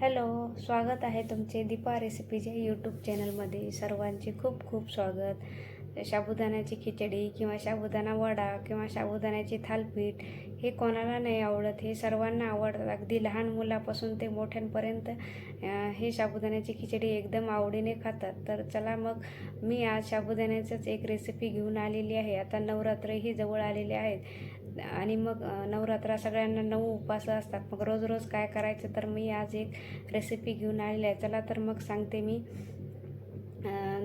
Hello स्वागत आहे तुमचे दीपा रेसिपीच्या यूट्यूब चॅनलमध्ये. सर्वांचे खूप खूप स्वागत. साबुदाण्याची खिचडी किंवा साबुदाणा वडा किंवा साबुदाण्याचे थालपीठ हे कोणाला नाही आवडत हे सर्वांना आवडतात. अगदी लहान मुलापासून ते मोठ्यांपर्यंत हे साबुदाण्याची खिचडी एकदम आवडीने खातात. तर चला मग मी आज साबुदाण्याचंच एक रेसिपी घेऊन आलेली आहे. आता नवरात्रही जवळ आलेले आहेत. आणि मग नवरात्रा सगळ्यांना नऊ उपास असतात. मग रोज रोज काय करायचं तर मी आज एक रेसिपी घेऊन आलेली आहे. चला तर मग सांगते मी.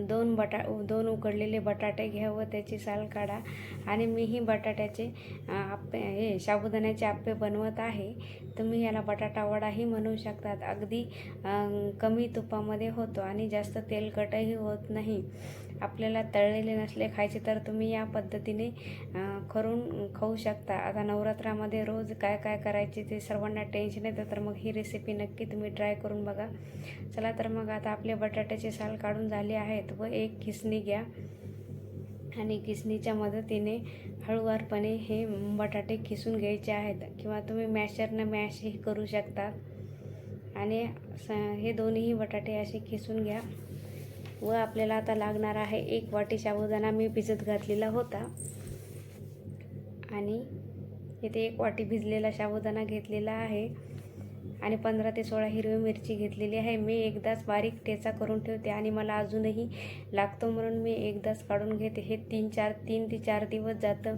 दोन बटा दोन उकडलेले बटाटे घ्या व त्याची साल काढा आणि मीही बटाट्याचे आप्पे हे साबुदाण्याचे आप्पे बनवत आहे. तुम्ही याला बटाटा वडाही म्हणू शकतात. अगदी कमी तुपामध्ये होतो आणि जास्त तेलकटही होत नाही. आपल्याला तळलेले नसले खायचे तर तुम्ही या पद्धतीने करून खाऊ शकता. आता नवरात्रामध्ये रोज काय काय करायचे ते सर्वांना टेन्शन येतं तर मग ही रेसिपी नक्की तुम्ही ट्राय करून बघा. चला तर मग आता आपले बटाट्याचे साल काढून झाले आहेत व एक खिसणी घ्या. आणि किसणीच्या मदतीने हळूवारपणे हे बटाटे खिसून घ्यायचे आहेत. किंवा तुम्ही मॅशरनं मॅशही करू शकता. आणि स हे दोन्हीही बटाटे असे खिसून घ्या. व आपल्याला आता लागणार आहे एक वाटी साबुदाणा मी भिजत घातलेला होता. आणि इथे एक वाटी भिजलेला साबुदाणा घेतलेला आहे. आणि पंधरा ते सोळा हिरवी मिरची घेतलेली आहे. मी एकदाच बारीक ठेचा करून ठेवते आणि मला अजूनही लागतो म्हणून मी एकदाच काढून घेते. हे तीन चार तीन ते चार दिवस जातं.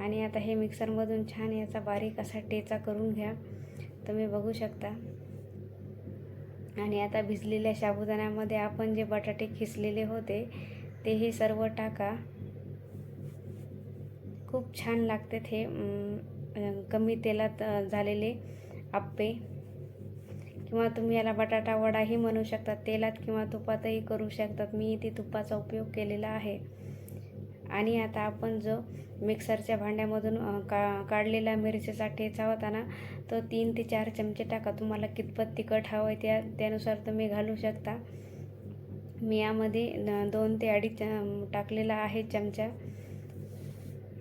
आणि आता हे मिक्सरमधून छान याचा बारीक असा ठेचा करून घ्या. तुम्ही बघू शकता. आणि आता भिजलेल्या साबुदाण्यामध्ये आपण जे बटाटे खिसलेले होते ते हे सर्व टाका. खूप छान लागतात हे कमी तेलात झालेले आप्पे. किंवा तुम्ही याला बटाटा वडाही म्हणू शकता तेलात किंवा तुपातही करू शकतात मी इथे तुपाचा उपयोग केलेला आहे. आणि आता आपण जो मिक्सरच्या भांड्यामधून का काढलेला मिरचीचा ठेचा होता ना तो तीन ते चार चमचे टाका. तुम्हाला कितपत तिखट हवं आहे त्या त्यानुसार तुम्ही घालू शकता. मी यामध्ये न- दोन ते अडीच टाकलेला आहे चमचा.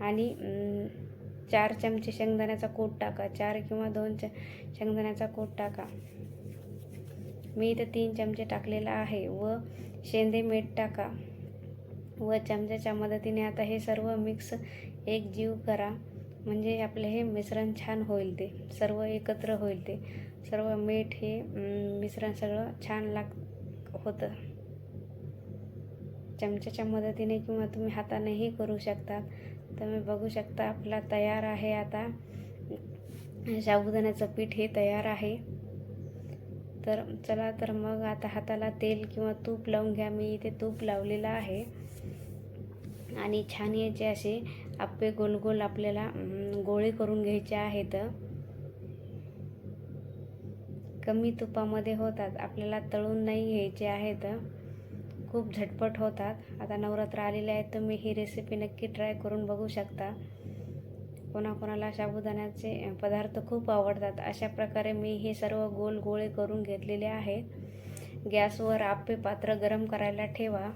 आणि चार चमचे शेंगदाण्याचा कूट टाका. चार किंवा दोन च शेंगदाण्याचा कूट टाका. मी इथं तीन चमचे टाकलेला आहे. व शेंदे मीठ टाका. व चमच्याच्या मदतीने आता हे सर्व मिक्स एक जीव करा. म्हणजे आपले हे मिश्रण छान होईल ते. सर्व एकत्र होईल ते. सर्व मीठ हे मिश्रण सगळं छान लाग होतं. चमच्याच्या मदतीने किंवा तुम्ही हातानेही करू शकता. तुम्ही बघू शकता आपला तयार आहे आता. साबुदाण्याचं पीठ हे तयार आहे. तर चला तर मग आता हाताला तेल किंवा तूप लावून घ्या. मी इथे तूप लावलेलं आहे. आणि छान याचे असे आप्पे गोल गोल आपल्याला गोळे करून घ्यायचे आहेत. कमी तुपामध्ये होतात. आपल्याला तळून नाही घ्यायचे आहेत. खूप झटपट होतात. आता नवरात्र आलेले आहेत तुम्ही ही रेसिपी नक्की ट्राय करून बघू शकता. कोणाकोणाला साबुदाण्याचे पदार्थ खूप आवडतात. अशा प्रकारे मी हे सर्व गोल गोळे करून घेतलेले आहेत. गॅसवर आप्पे पात्र गरम करायला ठेवा.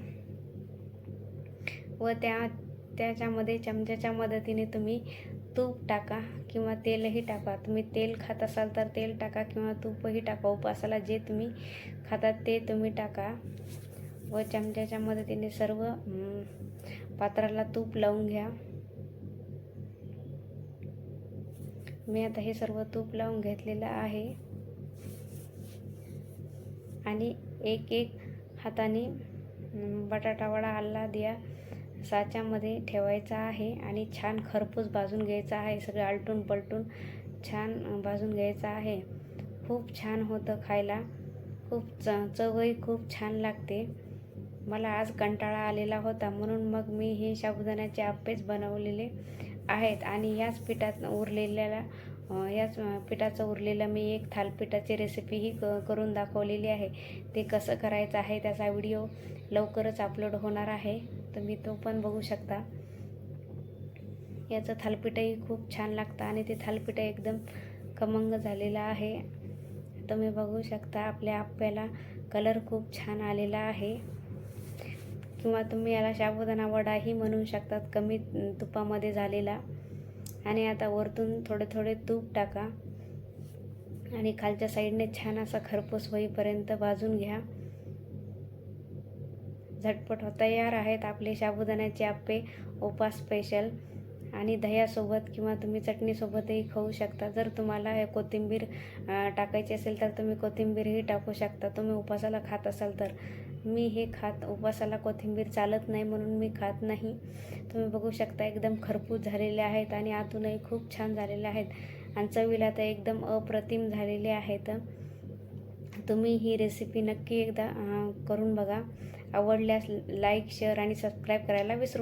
व त्या त्याच्यामध्ये चमच्याच्या मदतीने तुम्ही तूप टाका किंवा तेलही टाका. तुम्ही तेल खात असाल तर तेल टाका किंवा तूपही टाका. उपासाला जे तुम्ही खातात ते तुम्ही टाका. व चमच्याच्या मदतीने सर्व पात्राला तूप लावून घ्या. मी आता हे सर्व तूप लावून घेतलेलं आहे. आणि एक एक हाताने बटाटावडा बटाटा आल्ला द्या. साच्यामध्ये ठेवायचा आहे आणि छान खरपूस भाजून घ्यायचा आहे. सगळं आलटून पलटून छान भाजून घ्यायचं आहे. खूप छान होतं खायला. खूप च चवही खूप छान लागते. मला आज कंटाळा आलेला होता. म्हणून मग मी हे साबुदाण्याचे आप्पेच बनवलेले आहेत आणि याच पिठात उरलेल्याला याच पिठाचं उरलेलं मी एक थालपिठाची रेसिपीही क करून दाखवलेली आहे. ते कसं करायचं आहे त्याचा व्हिडिओ लवकरच अपलोड होणार आहे. तुम्ही तो पण बघू शकता. याचं थालपीठही खूप छान लागतं आणि ते थालपीठ एकदम खमंग झालेलं आहे. तुम्ही बघू शकता आपल्या आप्याला कलर खूप छान आलेला आहे. किंवा तुम्ही याला साबुदाणा वडाही म्हणू शकतात कमी तुपामध्ये झालेला. आणि आता वरतून थोडे थोडे तूप टाका. आणि खालच्या साईडने छान असा खरपूस होईपर्यंत भाजून घ्या. झटपट तयार आहेत. आपले साबुदाण्याचे आप्पे उपास स्पेशल आणि दह्यासोबत किंवा तुम्ही चटणीसोबतही खाऊ शकता. जर तुम्हाला हे कोथिंबीर टाकायची असेल तर तुम्ही कोथिंबीरही टाकू शकता. तुम्ही उपासाला खात असाल तर. मी हे खात उपासाला कोथिंबीर चालत नाही म्हणून मी खात नाही. तुम्ही बघू शकता एकदम खरपूस झालेले आहेत आणि आतूनही खूप छान झालेले आहेत. आणि चवीला तर एकदम अप्रतिम झालेले आहेत. तुम्ही ही रेसिपी नक्की एकदा करून बघा. आवडल्यास लाईक शेअर आणि सबस्क्राईब करायला विसरू